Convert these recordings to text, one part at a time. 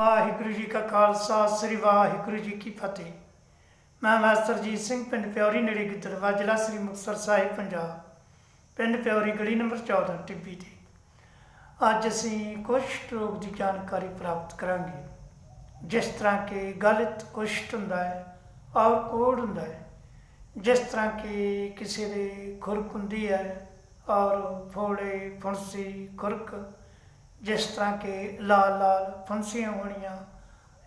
ਵਾਹਿਗੁਰੂ ਜੀ ਕਾ ਖਾਲਸਾ, ਸ੍ਰੀ ਵਾਹਿਗੁਰੂ ਜੀ ਕੀ ਫਤਿਹ। ਮੈਂ ਮਾਸਟਰ ਸਿੰਘ, ਪਿੰਡ ਪਿਉਰੀ ਨੇੜੇ ਗਿੱਦੜਵਾ ਜ਼ਿਲ੍ਹਾ ਸ੍ਰੀ ਮੁਕਤਸਰ ਸਾਹਿਬ, ਪੰਜਾਬ। ਪਿੰਡ ਪਿਉਰੀ ਗਲੀ ਨੰਬਰ 14 ਟਿੱਬੀ ਤੇ। ਅੱਜ ਅਸੀਂ ਕੁਸ਼ਟ ਰੋਗ ਦੀ ਜਾਣਕਾਰੀ ਪ੍ਰਾਪਤ ਕਰਾਂਗੇ। ਜਿਸ ਤਰ੍ਹਾਂ ਕਿ ਗਲਤ ਕੁਸ਼ਟ ਹੁੰਦਾ ਹੈ ਔਰ ਕੋੜ ਹੁੰਦਾ ਹੈ, ਜਿਸ ਤਰ੍ਹਾਂ ਕਿ ਕਿਸੇ ਦੇ ਖੁਰਕ ਹੁੰਦੀ ਹੈ ਔਰ ਫੋੜੇ ਫੁੰਸੀ ਖੁਰਕ ਜਿਸ ਤਰ੍ਹਾਂ ਕਿ ਲਾਲ ਲਾਲ ਫੁੰਸੀਆਂ ਹੋਣੀਆਂ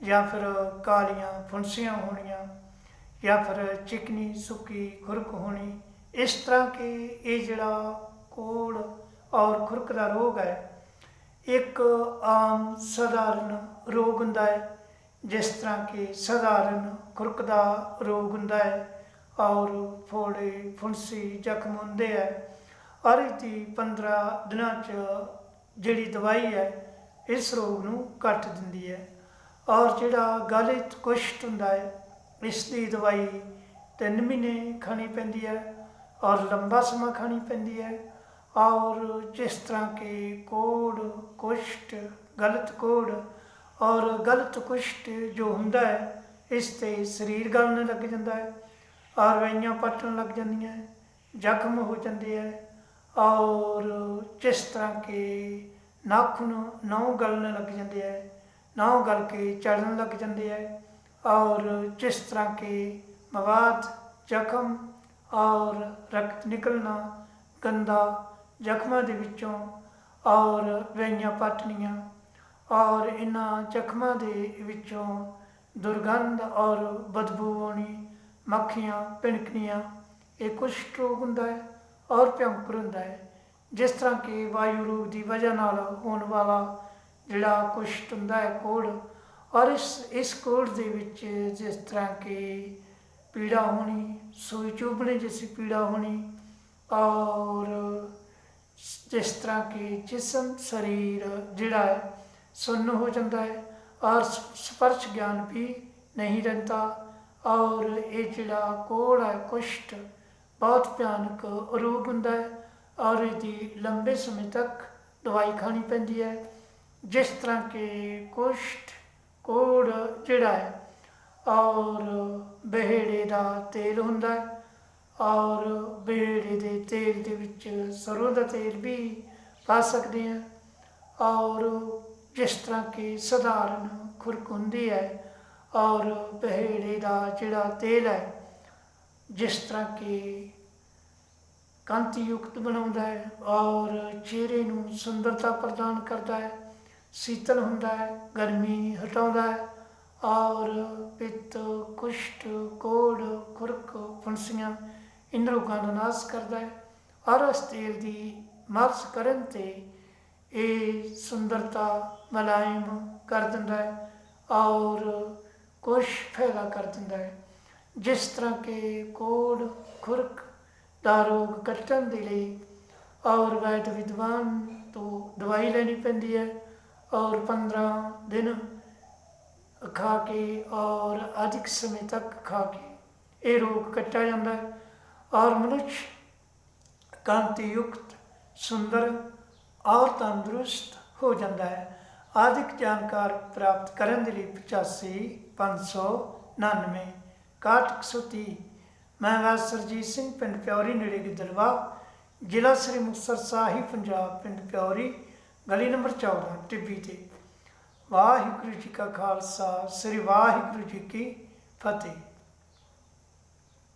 ਜਾਂ ਫਿਰ ਕਾਲੀਆਂ ਫੁੰਸੀਆਂ ਹੋਣੀਆਂ ਜਾਂ ਫਿਰ ਚਿਕਨੀ ਸੁੱਕੀ ਖੁਰਕ ਹੋਣੀ, ਇਸ ਤਰ੍ਹਾਂ ਕਿ ਇਹ ਜਿਹੜਾ ਕੋੜ ਔਰ ਖੁਰਕ ਦਾ ਰੋਗ ਹੈ, ਇੱਕ ਆਮ ਸਧਾਰਨ ਰੋਗ ਹੁੰਦਾ ਹੈ, ਜਿਸ ਤਰ੍ਹਾਂ ਕਿ ਸਧਾਰਨ ਖੁਰਕ ਦਾ ਰੋਗ ਹੁੰਦਾ ਹੈ ਔਰ ਫੋੜੇ ਫੁੰਸੀ ਜ਼ਖਮ ਹੁੰਦੇ ਹੈ। ਔਰ ਇਸਦੀ 15 ਦਿਨਾਂ ਚ ਜਿਹੜੀ ਦਵਾਈ ਹੈ, ਇਸ ਰੋਗ ਨੂੰ ਕੱਟ ਦਿੰਦੀ ਹੈ। ਔਰ ਜਿਹੜਾ ਗਲਿਤ ਕੁਸ਼ਟ ਹੁੰਦਾ ਹੈ, ਇਸ ਦੀ ਦਵਾਈ 3 ਮਹੀਨੇ ਖਾਣੀ ਪੈਂਦੀ ਹੈ ਔਰ ਲੰਬਾ ਸਮਾਂ ਖਾਣੀ ਪੈਂਦੀ ਹੈ। ਔਰ ਜਿਸ ਤਰ੍ਹਾਂ ਕਿ ਕੋੜ, ਕੁਸ਼ਟ, ਗਲਤ ਕੋੜ ਔਰ ਗਲਤ ਕੁਸ਼ਟ ਜੋ ਹੁੰਦਾ ਹੈ, ਇਸ ਤੇ ਸਰੀਰ ਗਲਣ ਲੱਗ ਜਾਂਦਾ ਹੈ ਔਰ ਵਈਆਂ ਪੱਟਣ ਲੱਗ ਜਾਂਦੀਆਂ ਜ਼ਖਮ ਹੋ ਜਾਂਦੇ ਹੈ। ਔਰ ਜਿਸ ਤਰ੍ਹਾਂ ਕਿ ਨਾਖੂਨ ਨਹੁੰ ਗਲਣ ਲੱਗ ਜਾਂਦੇ ਹੈ ਨਹੁੰ ਗਲ ਕੇ ਚੜਨ ਲੱਗ ਜਾਂਦੇ ਹੈ ਔਰ ਜਿਸ ਤਰ੍ਹਾਂ ਕਿ ਮਵਾਦ, ਜ਼ਖਮ ਔਰ ਰਕਤ ਨਿਕਲਣਾ ਗੰਦਾ ਜ਼ਖਮਾਂ ਦੇ ਵਿੱਚੋਂ ਔਰ ਵਈਆਂ ਪਟਣੀਆਂ ਔਰ ਇਹਨਾਂ ਜ਼ਖਮਾਂ ਦੇ ਵਿੱਚੋਂ ਦੁਰਗੰਧ ਔਰ ਬਦਬੂ ਆਉਣੀ, ਮੱਖੀਆਂ, ਪਿਣਕਣੀਆਂ, ਇਹ ਕੁਸ਼ਟ ਰੋਗ ਹੁੰਦਾ ਹੈ। ਔਰ ਭਿਅੰਕਰ ਹੁੰਦਾ ਹੈ। ਜਿਸ ਤਰ੍ਹਾਂ ਕਿ ਵਾਯੂ ਰੋਗ ਦੀ ਵਜ੍ਹਾ ਨਾਲ ਹੋਣ ਵਾਲਾ ਜਿਹੜਾ ਕੁਸ਼ਟ ਹੁੰਦਾ ਹੈ ਕੋੜ ਔਰ ਇਸ ਇਸ ਕੋੜ ਦੇ ਵਿੱਚ ਜਿਸ ਤਰ੍ਹਾਂ ਕਿ ਪੀੜਾ ਹੋਣੀ, ਸੂਈ ਚੁਭਣੇ ਜਿਸੀ ਪੀੜਾ ਹੋਣੀ, ਔਰ ਜਿਸ ਤਰ੍ਹਾਂ ਕਿ ਜਿਸਮ ਸਰੀਰ ਜਿਹੜਾ ਹੈ ਸੁੰਨ ਹੋ ਜਾਂਦਾ ਹੈ, ਔਰ ਸਪਰਸ਼ ਗਿਆਨ ਵੀ ਨਹੀਂ ਰਹਿੰਦਾ, ਔਰ ਇਹ ਜਿਹੜਾ ਕੋੜ ਹੈ ਕੁਸ਼ਟ ਬਹੁਤ ਭਿਆਨਕ ਰੋਗ ਹੁੰਦਾ ਹੈ ਔਰ ਇਹਦੀ ਲੰਬੇ ਸਮੇਂ ਤੱਕ ਦਵਾਈ ਖਾਣੀ ਪੈਂਦੀ ਹੈ। ਜਿਸ ਤਰ੍ਹਾਂ ਕਿ ਕੁਸ਼ਟ, ਕੋੜ ਜਿਹੜਾ ਹੈ ਔਰ ਬਹਿੜੇ ਦਾ ਤੇਲ ਹੁੰਦਾ ਹੈ ਔਰ ਬਹਿੜੇ ਦੇ ਤੇਲ ਦੇ ਵਿੱਚ ਸਰੋਂ ਦਾ ਤੇਲ ਵੀ ਪਾ ਸਕਦੇ ਹਾਂ ਔਰ ਜਿਸ ਤਰ੍ਹਾਂ ਕਿ ਸਧਾਰਨ ਖੁਰਕ ਹੁੰਦੀ ਹੈ ਔਰ ਬਹਿੜੇ ਦਾ ਜਿਹੜਾ ਤੇਲ ਹੈ ਜਿਸ ਤਰ੍ਹਾਂ ਕਿ ਕਾਂਤੀ ਯੁਕਤ ਬਣਾਉਂਦਾ ਹੈ ਔਰ ਚਿਹਰੇ ਨੂੰ ਸੁੰਦਰਤਾ ਪ੍ਰਦਾਨ ਕਰਦਾ ਹੈ, ਸੀਤਲ ਹੁੰਦਾ ਹੈ, ਗਰਮੀ ਹਟਾਉਂਦਾ ਹੈ ਔਰ ਪਿੱਤ, ਕੁਸ਼ਟ, ਕੋੜ, ਖੁਰਕ, ਫੁੰਸੀਆਂ ਇਨ ਰੋਗਾਂ ਦਾ ਨਾਸ਼ ਕਰਦਾ ਹੈ। ਔਰ ਇਸ ਤੇਲ ਦੀ ਮਾਲਸ਼ ਕਰਨ ਤੇ ਇਹ ਸੁੰਦਰਤਾ ਮਲਾਇਮ ਕਰ ਦਿੰਦਾ ਹੈ ਔਰ ਕੁਸ਼ ਫੈਲਾ ਕਰ ਦਿੰਦਾ ਹੈ। ਜਿਸ ਤਰ੍ਹਾਂ ਕਿ ਕੋੜ, ਖੁਰਕ ਦਾ ਰੋਗ ਕੱਟਣ ਦੇ ਲਈ ਔਰ ਵੈਦ ਵਿਦਵਾਨ ਤੋਂ ਦਵਾਈ ਲੈਣੀ ਪੈਂਦੀ ਹੈ ਔਰ 15 ਦਿਨ ਖਾ ਕੇ ਔਰ ਅਧਿਕ ਸਮੇਂ ਤੱਕ ਖਾ ਕੇ ਇਹ ਰੋਗ ਕੱਟਿਆ ਜਾਂਦਾ ਹੈ। ਔਰ ਮਨੁੱਖ ਕਾਂਤੀ ਯੁਕਤ ਸੁੰਦਰ ਔਰ ਤੰਦਰੁਸਤ ਹੋ ਜਾਂਦਾ ਹੈ। ਆਦਿਕ ਜਾਣਕਾਰ ਪ੍ਰਾਪਤ ਕਰਨ ਦੇ ਲਈ 85 599 6130 ਮੈਂ ਵਾ ਸਰਜੀਤ ਸਿੰਘ, ਪਿੰਡ ਪਿਉਰੀ ਨੇੜੇ ਗਿੱਦੜਵਾ ਜ਼ਿਲ੍ਹਾ ਸ੍ਰੀ ਮੁਕਤਸਰ ਸਾਹਿਬ, ਪੰਜਾਬ, ਪਿੰਡ ਪਿਉਰੀ ਗਲੀ ਨੰਬਰ 14 ਟਿੱਬੀ ਤੇ। ਵਾਹਿਗੁਰੂ ਜੀ ਕਾ ਖਾਲਸਾ, ਸ੍ਰੀ ਵਾਹਿਗੁਰੂ ਜੀ ਕੀ ਫਤਿਹ।